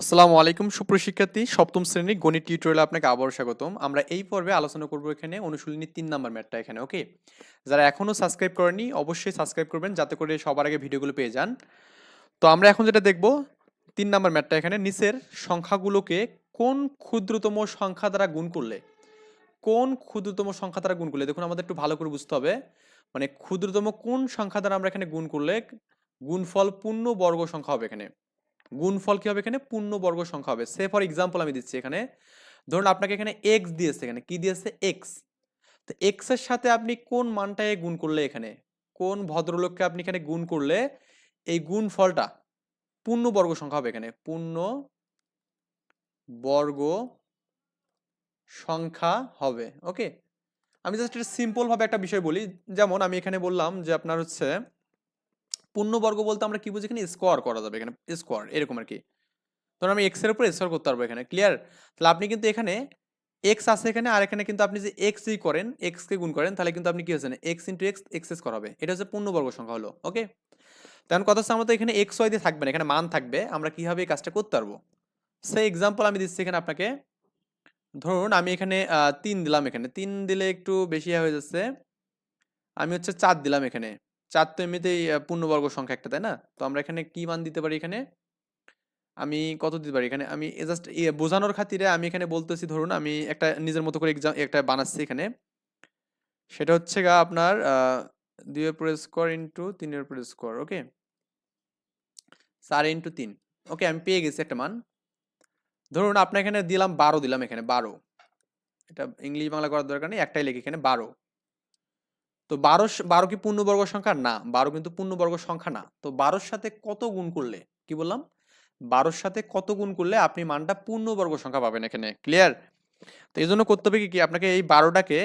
আসসালামু আলাইকুম সুপ্রশিক্ষার্থী সপ্তম শ্রেণির গণিত টিউটোরিয়ালে আপনাকে আবারও স্বাগতম। আমরা এই পর্বে আলোচনা করব এখানে অনুশীলনী তিন নাম্বার ম্যাটটা এখানে, ওকে? যারা এখনও সাবস্ক্রাইব করেনি অবশ্যই সাবস্ক্রাইব করবেন যাতে করে সবার আগে ভিডিওগুলো পেয়ে যান। তো আমরা এখন যেটা দেখব, তিন নাম্বার ম্যাটটা এখানে, নিচের সংখ্যাগুলোকে কোন ক্ষুদ্রতম সংখ্যা দ্বারা গুণ করলে? কোন ক্ষুদ্রতম সংখ্যা দ্বারা গুণ করলে? দেখুন, আমাদের একটু ভালো করে বুঝতে হবে। মানে ক্ষুদ্রতম কোন সংখ্যা দ্বারা আমরা এখানে গুণ করলে, গুণফল পূর্ণ বর্গ সংখ্যা হবে এখানে। গুণফল কি হবে এখানে? পূর্ণ বর্গ সংখ্যা হবে। সে ফর এক্সাম্পল আমি দিচ্ছি এখানে। ধরুন আপনাকে এখানে এক্স দিয়েছে এখানে। কি দিয়েছে? এক্স তো এক্সের সাথে আপনি কোন মানটাকে গুণ করলে এখানে? কোন ভদ্রলোককে আপনি এখানে গুণ করলে এই গুণ ফলটা পূর্ণ বর্গ সংখ্যা হবে এখানে? পূর্ণ বর্গ সংখ্যা হবে। ওকে আমি জাস্ট এটা সিম্পল ভাবে একটা বিষয় বলি। যেমন আমি এখানে বললাম যে আপনার হচ্ছে পূর্ণবর্গ বলতে আমরা কি বুঝি এখানে স্কোয়ার করা যাবে, এখানে স্কোয়ার এরকম আর কি। ধরুন আমি এক্সের উপর স্কোয়ার করতে পারব এখানে ক্লিয়ার তাহলে আপনি কিন্তু এখানে এক্স আছে এখানে, আর এখানে কিন্তু আপনি যে এক্স ই করেন এক্স কে গুণ করেন, তাহলে কিন্তু আপনি কি হচ্ছেন x into x x square হবে। এটা হচ্ছে পূর্ণবর্গ সংখ্যা হলো ওকে তখন কথা হচ্ছে আমরা তো এখানে এক্স ওয়াই দিয়ে থাকবে না, এখানে মান থাকবে, আমরা কীভাবে এই কাজটা করতে পারব? সেই এক্সাম্পল আমি দিচ্ছি এখানে আপনাকে। ধরুন আমি এখানে তিন দিলাম এখানে, তিন দিলে একটু বেশি হয়ে যাচ্ছে, আমি হচ্ছে চার দিলাম এখানে। চার তো এমনিতেই পূর্ণবর্গ সংখ্যা একটা, তাই না? তো আমরা এখানে কি মান দিতে পারি এখানে? আমি কত দিতে পারি? এখানে আমি জাস্ট বোঝানোর খাতিরে আমি এখানে বলতেছি, ধরুন আমি একটা নিজের মতো করে এক্সাম একটা বানাচ্ছি এখানে। সেটা হচ্ছে গা আপনার দুইয়ের উপরে স্কোয়ার ইন্টু তিনের উপরে স্কোয়ার ওকে চার ইন্টু তিন ওকে আমি পেয়ে গেছি একটা মান। ধরুন আপনার এখানে দিলাম বারো, দিলাম এখানে বারো। এটা ইংলিশ বাংলা করার দরকার নেই, একটাই লিখি এখানে বারো। তো বারো বারো কি পূর্ণবর্গ সংখ্যা না, বারো কিন্তু পূর্ণবর্গ সংখ্যা না। তো বারোর সাথে কত গুণ করলে? কি বললাম? বারোর সাথে কত গুণ করলে আপনি মানটা পূর্ণবর্গ সংখ্যা পাবেন এখানে? ক্লিয়ার তো এই জন্য করতে হবে কি আপনাকে এই বারোটাকে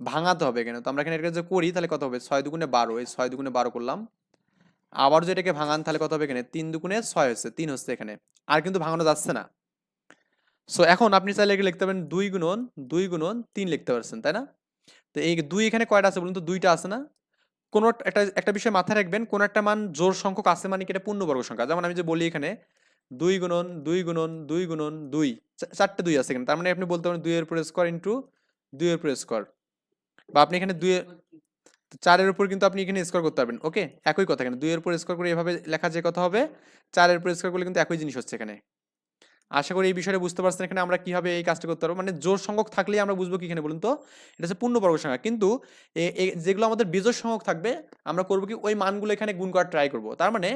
ভাঙাতে হবে এখানে। তো আমরা এখানে এটা যে করি, তাহলে কত হবে? ছয় দুগুণে বারো। এই ছয় দুগুণে বারো করলাম। আবার যদি এটাকে ভাঙান, তাহলে কত হবে এখানে? তিন দুগুণে ছয় হচ্ছে, তিন হচ্ছে এখানে। আর কিন্তু ভাঙানো যাচ্ছে না। সো এখন আপনি চাইলে লিখতে পারেন দুই গুণন দুই গুণন তিন লিখতে পারছেন, তাই না? তো এই দুই এখানে কয়টা আছে বলুন তো? দুইটা আছে না? কোনো একটা একটা বিষয় মাথায় রাখবেন, কোন একটা মান জোর সংখ্যক আছে মানে কি এটা পূর্ণবর্গ সংখ্যা? যেমন আমি যে বলি এখানে, দুই গুণন দুই গুণন দুই গুণন, দুই চারটে দুই আছে এখানে। তার মানে আপনি বলতে পারেন দুইয়ের উপরে স্কোয়ার ইন্টু দুইয়ের উপরে স্কোয়ার বা আপনি এখানে দুই চারের উপর কিন্তু আপনি এখানে স্কোয়ার করতে পারবেন। ওকে একই কথা এখানে। দুইয়ের উপর স্কোয়ার করে এভাবে লেখা যে কথা হবে, চারের উপর স্কোয়ার করলে কিন্তু একই জিনিস হচ্ছে এখানে। আশা করি এই বিষয়টা বুঝতে পারছেন এখানে আমরা কীভাবে এই কাজটা করতে পারব। মানে জোর সংখ্যক থাকলেই আমরা বুঝব কি এখানে, বলুন তো। এটা হচ্ছে পূর্ণবর্গ সংখ্যা। কিন্তু যেগুলো আমাদের বিজোড় সংখ্যক থাকবে, আমরা করব কি ওই মানগুলো এখানে গুণ করার ট্রাই করব। তার মানে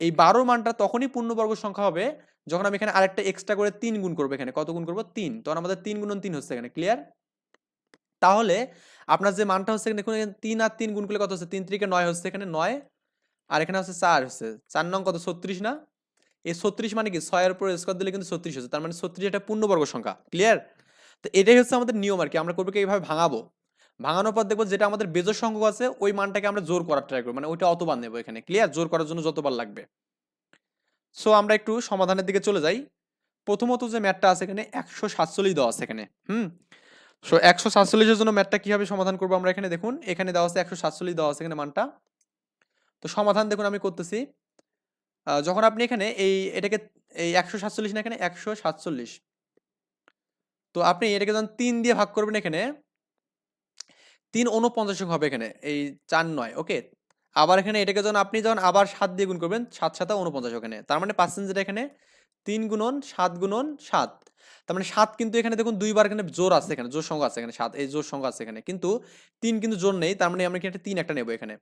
এই বারো মানটা তখনই পূর্ণবর্গ সংখ্যা হবে যখন আমি এখানে আরেকটা এক্সট্রা করে তিন গুণ করব এখানে। কত গুণ করব? তিন। তখন আমাদের তিন গুণন তিন হচ্ছে এখানে ক্লিয়ার তাহলে আপনার যে মানটা হচ্ছে দেখুন তিন আর তিন গুণ করলে কত হচ্ছে? তিন ত্রিকে নয় হচ্ছে এখানে নয়। আর এখানে হচ্ছে চার হচ্ছে। চার নং কত? ছত্রিশ না? এই ছত্রিশ মানে কি? ছয়ের উপর স্কোয়ার দিলে কিন্তু ছত্রিশ হচ্ছে। তার মানে ছত্রিশ একটা পূর্ণবর্গ সংখ্যা। ক্লিয়ার তো এটাই হচ্ছে আমাদের নিয়ম আর কি। আমরা করব কি? এইভাবে ভাঙাবো। ভাঙানোর পর দেখব যেটা আমাদের বেজোর সংখ্যক আছে, ওই মানটাকে আমরা জোর করার ট্রাই করব। মানে ওইটা অতবার নেব এখানে। ক্লিয়ার জোর করার জন্য যতবার লাগবে। সো আমরা একটু সমাধানের দিকে চলে যাই। প্রথমত যে ম্যাটটা আছে এখানে একশো সাতচল্লিশ দেওয়া আছে এখানে। হুম? সো একশো সাতচল্লিশের জন্য ম্যাটটা কীভাবে সমাধান করব আমরা এখানে? দেখুন, এখানে দেওয়া আছে একশো সাতচল্লিশ দেওয়া আছে এখানে মানটা। তো সমাধান দেখুন, আমি করতেছি। যখন আপনি এখানে এই এটাকে এই একশো সাতচল্লিশ না এখানে একশো সাতচল্লিশ। তো আপনি এটাকে যখন তিন দিয়ে ভাগ করবেন এখানে, তিন উনপঞ্চাশ হবে এখানে, এই চার নয়, ওকে? আবার এখানে এটাকে যখন আপনি যখন আবার সাত দিয়ে গুণ করবেন, সাত সাতা উনপঞ্চাশ ওখানে। তার মানে পার্সেন্ট যেটা এখানে তিন গুণন সাত গুণন সাত। তার মানে সাত কিন্তু এখানে দেখুন দুইবার এখানে জোর আছে এখানে, জোর সংখ্যা আছে এখানে, সাত, এই জোর সংখ্যা আছে এখানে। কিন্তু তিন কিন্তু জোর নেই, তার মানে আমরা এখানে তিন একটা নেব এখানে।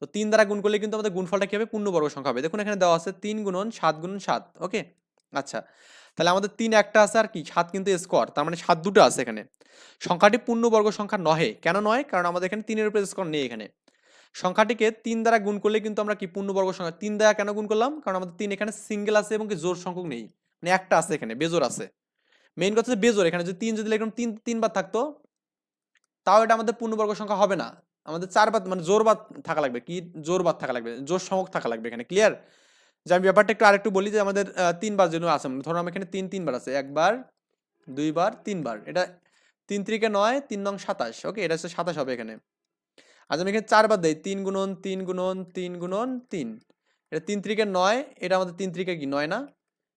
তো তিন দ্বারা গুণ করলে কিন্তু আমাদের গুণফলটা কি হবে? পূর্ণবর্গ সংখ্যা হবে। দেখুন, এখানে দেওয়া আছে তিন গুণন সাত গুণন সাত, ওকে? আচ্ছা তাহলে আমাদের তিন একটা আছে আর কি? সাত কিন্তু স্কোয়ার তার মানে সাত দুটো আছে এখানে। সংখ্যাটি পূর্ণবর্গ সংখ্যা নহে। কেন নয়? কারণ আমাদের এখানে তিনের উপরে স্কোয়ার নেই এখানে। সংখ্যাটিকে তিন দ্বারা গুণ করলে কিন্তু আমরা কি পূর্ণবর্গ সংখ্যা, তিন দ্বারা কেন গুণ করলাম? কারণ আমাদের তিন এখানে সিঙ্গেল আছে এবং কি জোর সংখ্যক নেই। মানে একটা আছে এখানে বেজোর আছে। মেইন কথা হচ্ছে বেজোর এখানে যদি তিন যদি এরকম তিন, তিনবার থাকতো, তাও এটা আমাদের পূর্ণবর্গ সংখ্যা হবে না। আমাদের চার বাদ মানে জোর বাদ থাকা লাগবে, কি জোর বাদ থাকা লাগবে, জোর সংখ্যক থাকা লাগবে এখানে ক্লিয়ার যে আমি ব্যাপারটা একটু আরেকটু বলি যে আমাদের তিনবার যেন আছে মানে ধরুন আমার এখানে তিন, তিনবার আছে, একবার, দুইবার, তিনবার, এটা তিন ত্রিকে নয়, তিন নং সাতাশ ওকে এটা হচ্ছে সাতাশ হবে এখানে। আজ আমি এখানে চারবার দেই, তিন গুণন তিন গুণন তিন গুণন, তিন, এটা তিন ত্রিকে নয়, এটা আমাদের তিন ত্রিকে কি, নয় না?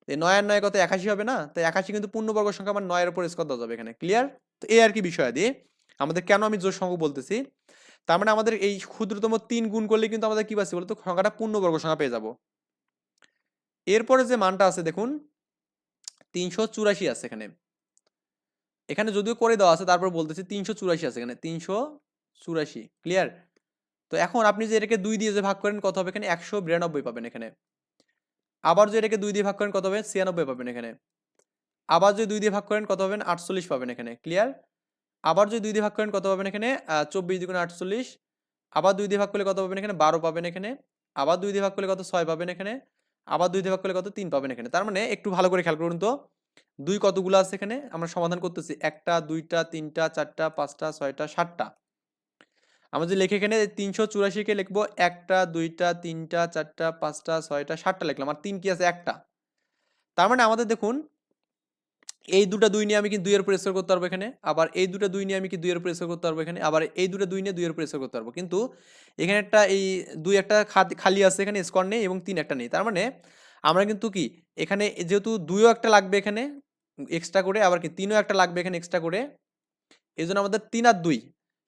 এই নয় আর নয় কত, একাশি হবে না? তো একাশি কিন্তু পূর্ণবর্গ সংখ্যা আমার নয়ের উপর স্কোর দেওয়া যাবে এখানে ক্লিয়ার তো এই আর কি বিষয় দিয়ে, আমাদের কেন আমি জোর সংখ্যা বলতেছি? তার মানে আমাদের এই ক্ষুদ্রতম তিন গুণ করলে কিন্তু আমাদের কি পাচ্ছি বলতো? সংখ্যাটা পূর্ণবর্গ সংখ্যা পেয়ে যাব। এরপরে যে মানটা আছে দেখুন, তিনশো চুরাশি আছে এখানে। এখানে যদিও করে দেওয়া আছে, তারপর বলতেছি তিনশো চুরাশি আছে এখানে, তিনশো চুরাশি ক্লিয়ার তো এখন আপনি যে এটাকে দুই দিয়ে যে ভাগ করেন, কত হবে এখানে? একশো বিরানব্বই পাবেন এখানে। আবার যদি এটাকে দুই দিয়ে ভাগ করেন, কত হবে? ছিয়ানব্বই পাবেন এখানে। আবার যদি দুই দিয়ে ভাগ করেন, কত পাবেন আটচল্লিশ পাবেন এখানে ক্লিয়ার আবার যদি দুই দিয়ে ভাগ করেন কত পাবেন এখানে? চব্বিশ দ্বিগুণ আটচল্লিশ। আবার দুই দিয়ে ভাগ করলে কত পাবেন এখানে? বারো পাবেন এখানে। আবার দুই দিয়ে ভাগ করলে কত? ছয় পাবেন এখানে। আবার দুই দিয়ে ভাগ করলে কত? তিন পাবেন এখানে। তার মানে একটু ভালো করে খেয়াল করুন তো। দুই কতগুলো আছে এখানে? আমরা সমাধান করতেছি। একটা, দুইটা, তিনটা, চারটা, পাঁচটা, ছয়টা, সাতটা। আমরা যদি লিখে এখানে তিনশো চুরাশিকে লিখব, একটা, দুইটা, তিনটা, চারটা, পাঁচটা, ছয়টা, সাতটা লিখলাম। আর তিন কি আছে? একটা। তার মানে আমাদের দেখুন এই দুটা দুই নিয়ে আমি কি দুইয়ের উপর স্কোর করতে পারব এখানে, আবার এই দুটো দুই নিয়ে আমি কি দুইয়ের উপর স্কোর করতে পারব এখানে, আবার এই দুটো দুই নিয়ে দুইয়ের উপর স্কোর করতে পারব। কিন্তু এখানে একটা এই দুই একটা খালি আছে এখানে স্কোর নেই এবং তিন একটা নেই। তার মানে আমরা কিন্তু কি, এখানে যেহেতু দুইও একটা লাগবে এখানে এক্সট্রা করে, আবার কি তিনও একটা লাগবে এখানে এক্সট্রা করে এই জন্য আমাদের তিন আর দুই।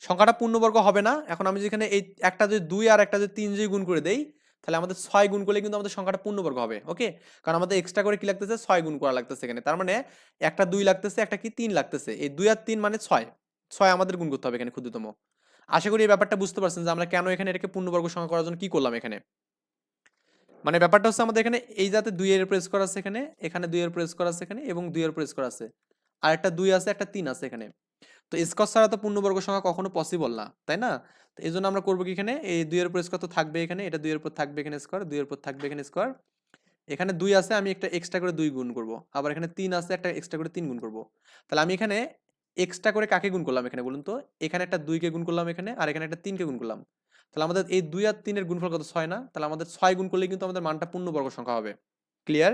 সংখ্যাটা পূর্ণবর্গ হবে না। এখন আমি যেখানে এই একটা যদি দুই আর একটা যদি তিন যদি গুণ করে দেই তাহলে আমাদের ছয় গুণ করলে কিন্তু আমাদের সংখ্যাটা পূর্ণবর্গ হবে ওকে কারণ আমাদের এক্সট্রা করে কি লাগতেছে? ছয় গুণ করা লাগতেছে এখানে। তার মানে একটা দুই লাগতেছে, একটা কি তিন লাগতেছে। এই দুই আর তিন মানে ছয়। ছয় আমাদের গুণ করতে হবে এখানে ক্ষুদ্রতম। আশা করি এই ব্যাপারটা বুঝতে পারছেন যে আমরা কেন এখানে এটাকে পূর্ণবর্গ সংখ্যা করার জন্য কি করলাম এখানে। মানে ব্যাপারটা হচ্ছে আমাদের এখানে এই যাতে দুইয়ের প্রেস করা আছে এখানে এখানে দুইয়ের প্রেস করা আছে এখানে এবং দুইয়ের প্রেস করা আছে। আর একটা দুই আছে, একটা তিন আছে এখানে। তো স্কোয়ার ছাড়া তো পূর্ণবর্গ সংখ্যা কখনো পসিবল না, তাই না? তো এই জন্য আমরা করব কি এখানে? এই দুইয়ের উপর স্কোয়ার তো থাকবে এখানে, এটা দুইয়ের উপর থাকবে এখানে স্কোয়ার, দুইয়ের উপর থাকবে এখানে স্কোয়ার। এখানে দুই আছে, আমি একটা এক্সট্রা করে দুই গুণ করব। আবার এখানে তিন আছে, একটা এক্সট্রা করে তিন গুণ করব। তাহলে আমি এখানে এক্সট্রা করে কাকে গুণ করলাম এখানে বলুন তো? এখানে একটা দুইকে গুণ করলাম এখানে, আর এখানে একটা তিনকে গুণ করলাম। তাহলে আমাদের এই দুই আর তিনের গুণফল কত? ছয় না? তাহলে আমাদের ছয় গুণ করলে কিন্তু আমাদের মানটা পূর্ণবর্গ সংখ্যা হবে। ক্লিয়ার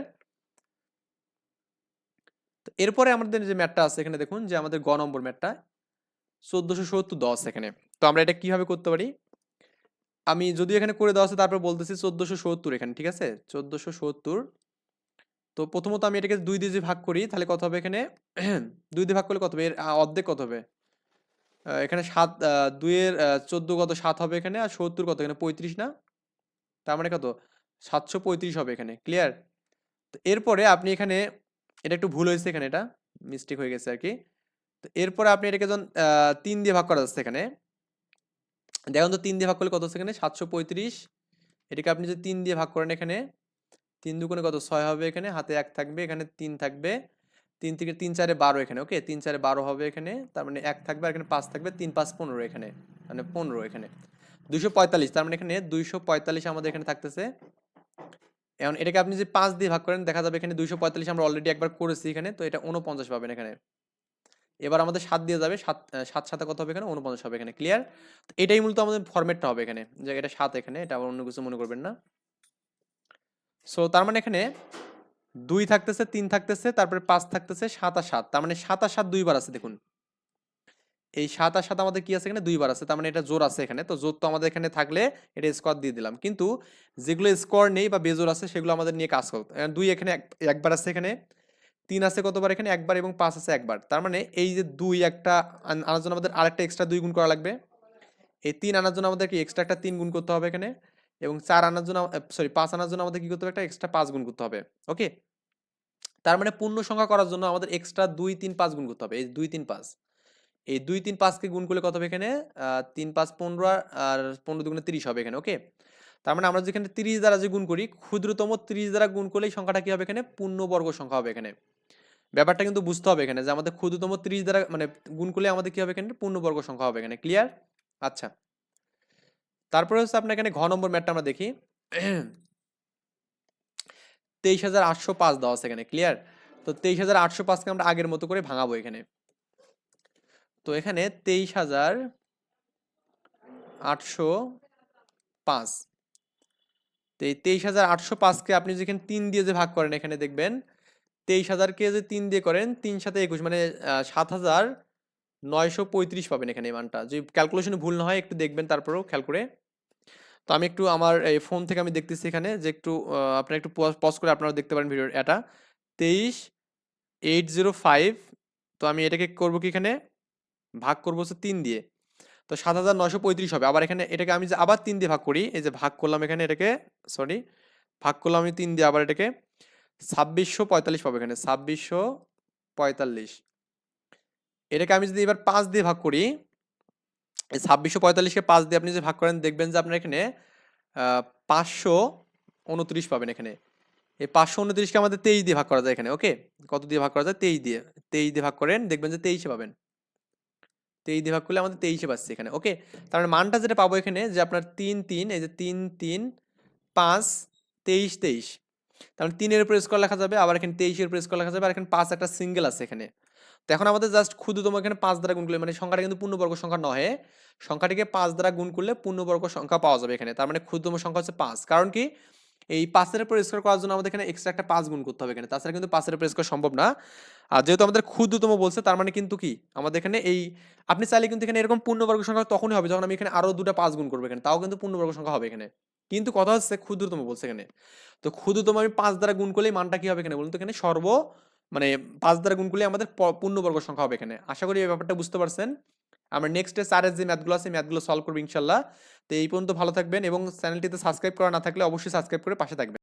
তো এরপরে আমাদের যে ম্যাটটা আছে এখানে দেখুন যে আমাদের গ নম্বর ম্যাটটা চোদ্দশো সত্তর দশ এখানে। তো আমরা এটা কীভাবে করতে পারি? আমি যদি এখানে করে দেওয়া আছে তারপর বলতেছি চোদ্দশো সত্তর এখানে, ঠিক আছে? চোদ্দশো সত্তর। তো প্রথমত আমি এটাকে দুই দিয়ে ভাগ করি তাহলে কত হবে এখানে? দুই দিয়ে ভাগ করলে কত হবে? এর অর্ধেক কত হবে? এখানে সাত দুইয়ের চোদ্দ কত? সাত হবে এখানে আর সত্তর কত? এখানে পঁয়ত্রিশ না? তার মানে কত? সাতশো পঁয়ত্রিশ হবে এখানে, ক্লিয়ার? তো এরপরে আপনি এখানে এটা একটু ভুল হয়েছে এখানে, এটা মিস্টেক হয়ে গেছে আর কি তো এরপরে আপনি এটাকে যখন তিন দিয়ে ভাগ করা যাচ্ছে এখানে, দেখুন তো তিন দিয়ে ভাগ করলে কত হচ্ছে এখানে? সাতশো পঁয়ত্রিশ। এটাকে আপনি যদি তিন দিয়ে ভাগ করেন এখানে, তিন দুগুণে কত? ছয় হবে এখানে, হাতে এক থাকবে, এখানে তিন থাকবে। তিন থেকে তিন চারে বারো এখানে ওকে তিন চারে বারো হবে এখানে, তার মানে এক থাকবে আর এখানে পাঁচ থাকবে, তিন পাঁচ পনেরো এখানে মানে পনেরো এখানে। দুশো পঁয়তাল্লিশ, তার মানে এখানে দুইশো পঁয়তাল্লিশ আমাদের এখানে থাকতেছে। এখন এটাকে আপনি যদি পাঁচ দিয়ে ভাগ করেন, দেখা যাবে এখানে দুইশো পঁয়তাল্লিশ আমরা অলরেডি একবার করেছি এখানে, তো এটা উনপঞ্চাশ পাবেন এখানে। এবার আমাদের সাত দিয়ে যাবে, সাত সাত সাথে কত হবে এখানে? উনপঞ্চাশ হবে এখানে ক্লিয়ার তো এটাই মূলত আমাদের ফরম্যাটটা হবে এখানে, যে এটা সাত এখানে, এটা আবার অন্য কিছু মনে করবেন না। সো তার মানে এখানে দুই থাকতেছে, তিন থাকতেছে, তারপরে পাঁচ থাকতেছে, সাত আর সাত, তার মানে সাত আর সাত দুইবার আছে, দেখুন। এই সাত আর সাত আমাদের কি আছে এখানে? দুইবার আছে। তার মানে এটা জোর আছে এখানে। তো জোর তো আমাদের এখানে থাকলে এটা স্কোয়ার দিয়ে দিলাম। কিন্তু যেগুলো স্কোয়ার নেই বা বেজোর আছে, সেগুলো আমাদের নিয়ে কাজ করতে দুই এখানে একবার আছে এখানে। তিন আছে কতবার এখানে? একবার এবং পাঁচ আছে একবার। তার মানে এই যে দুই একটা আনার জন্য আমাদের আরেকটা এক্সট্রা দুই গুণ করা লাগবে। এই তিন আনার জন্য আমাদেরকে এক্সট্রা একটা তিন গুণ করতে হবে এখানে। এবং চার আনার জন্য সরি পাঁচ আনার জন্য আমাদের কি করতে হবে? একটা এক্সট্রা পাঁচ গুণ করতে হবে। ওকে তার মানে পূর্ণ সংখ্যা করার জন্য আমাদের এক্সট্রা দুই, তিন, পাঁচ গুণ করতে হবে। এই দুই, তিন, পাঁচ। এই দুই তিন পাঁচকে গুণ করলে কত হবে এখানে? তিন পাঁচ পনেরো আর পনেরো দুগুণে তিরিশ হবে এখানে ওকে তার মানে আমরা যেখানে তিরিশ দ্বারা যে গুণ করি, ক্ষুদ্রতম তিরিশ দ্বারা গুণ করলে সংখ্যাটা কি হবে এখানে? পূর্ণবর্গ সংখ্যা হবে এখানে। ব্যাপারটা কিন্তু বুঝতে হবে এখানে যে আমাদের ক্ষুদ্রতম ত্রিশ দ্বারা মানে গুণ করলে আমাদের কি হবে এখানে? পূর্ণবর্গ সংখ্যা হবে এখানে ক্লিয়ার আচ্ছা। তারপরে হচ্ছে আপনার এখানে ঘ নম্বর ম্যাটটা আমরা দেখি। তেইশ হাজার আটশো পাঁচ দেওয়া আছে এখানে ক্লিয়ার তো তেইশ হাজার আটশো পাঁচকে আমরা আগের মতো করে ভাঙাবো এখানে। তো এখানে তেইশ হাজার আটশো পাঁচ। তো এই তেইশ হাজার আটশো পাঁচকে আপনি যেখানে তিন দিয়ে যে ভাগ করেন এখানে দেখবেন, তেইশ হাজারকে যদি তিন দিয়ে করেন, তিন সাথে একুশ মানে সাত হাজার নয়শো পঁয়ত্রিশ পাবেন এখানে এই মানটা। যদি ক্যালকুলেশনে ভুল না হয়, একটু দেখবেন, তারপরেও খেয়াল করে। তো আমি একটু আমার এই ফোন থেকে আমি দেখতেছি এখানে যে একটু আপনারা একটু পজ করে আপনারা দেখতে পারেন ভিডিও এটা। তেইশ এইট জিরো ফাইভ তো আমি এটাকে করব কি এখানে? ভাগ করব হচ্ছে তিন দিয়ে। তো সাত হাজার নশো পঁয়ত্রিশ হবে। আবার এখানে এটাকে আমি যে আবার তিন দিয়ে ভাগ করি, এই যে ভাগ করলাম এখানে এটাকে সরি ভাগ করলাম আমি তিন দিয়ে আবার এটাকে, ছাব্বিশশো পঁয়তাল্লিশ পাবো এখানে, ছাব্বিশশো পঁয়তাল্লিশ। এটাকে আমি যদি এবার পাঁচ দিয়ে ভাগ করি, এই ছাব্বিশশো পঁয়তাল্লিশকে পাঁচ দিয়ে আপনি যে ভাগ করেন, দেখবেন যে আপনার এখানে পাঁচশো উনত্রিশ পাবেন এখানে। এই পাঁচশো উনত্রিশকে আমাদের তেইশ দিয়ে ভাগ করা যায় এখানে ওকে কত দিয়ে ভাগ করা যায়? তেইশ দিয়ে। তেইশ দিয়ে ভাগ করেন, দেখবেন যে তেইশে পাবেন। তেইশ দিয়ে ভাগ করলে আমাদের তেইশে পাচ্ছে এখানে ওকে তার মানে মানটা যেটা পাবো এখানে যে আপনার তিন তিন, এই যে তিন তিন, পাঁচ, তেইশ তেইশ। তার মানে তিনের উপরে স্কোয়ার লেখা যাবে, আবার এখানে তেইশের উপরে স্কোয়ার লেখা যাবে, আর এখানে পাঁচ একটা সিঙ্গেল আছে এখানে। তো এখন আমাদের জাস্ট ক্ষুদ্রতম এখানে পাঁচ দ্বারা গুণ করলে মানে সংখ্যাটা কিন্তু পূর্ণবর্গ সংখ্যা নয়, সংখ্যাটিকে পাঁচ দ্বারা গুণ করলে পূর্ণবর্গ সংখ্যা পাওয়া যাবে এখানে। তার মানে ক্ষুদ্রতম সংখ্যা হচ্ছে পাঁচ। কারণ কি? এই পাঁচের উপর স্কোয়ার করার জন্য আমাদের এখানে এক্সট্রা একটা পাঁচ গুণ করতে হবে এখানে। তাছাড়া কিন্তু পাঁচের উপর স্কোয়ার সম্ভব না। আর যেহেতু আমাদের ক্ষুদ্রতম বলছে, তার মানে কিন্তু কি? আমাদের এখানে এই, আপনি চাইলে কিন্তু এখানে এরকম পূর্ণবর্গ সংখ্যা তখনই হবে যখন আমি এখানে আরও দুটো পাঁচ গুণ করব এখানে। তাও কিন্তু পূর্ণবর্গ সংখ্যা হবে এখানে। কিন্তু কথা হচ্ছে ক্ষুদ্রতম বলছে এখানে। তো ক্ষুদ্রতম আমি পাঁচ দ্বারা গুণ করলেই মানটা কি হবে এখানে বলুন তো? এখানে সর্ব মানে পাঁচ দ্বারা গুণ করলে আমাদের পূর্ণবর্গ সংখ্যা হবে এখানে। আশা করি এই ব্যাপারটা বুঝতে পারছেন। আমরা নেক্সট স্যারের যে ম্যাথগুলো আছে ম্যাথগুলো সলভ করব ইনশাল্লাহ। তো এই পর্যন্ত ভালো থাকবেন এবং চ্যানেলটিতে সাবস্ক্রাইব করা না থাকলে অবশ্যই সাবস্ক্রাইব করে পাশে থাকবেন।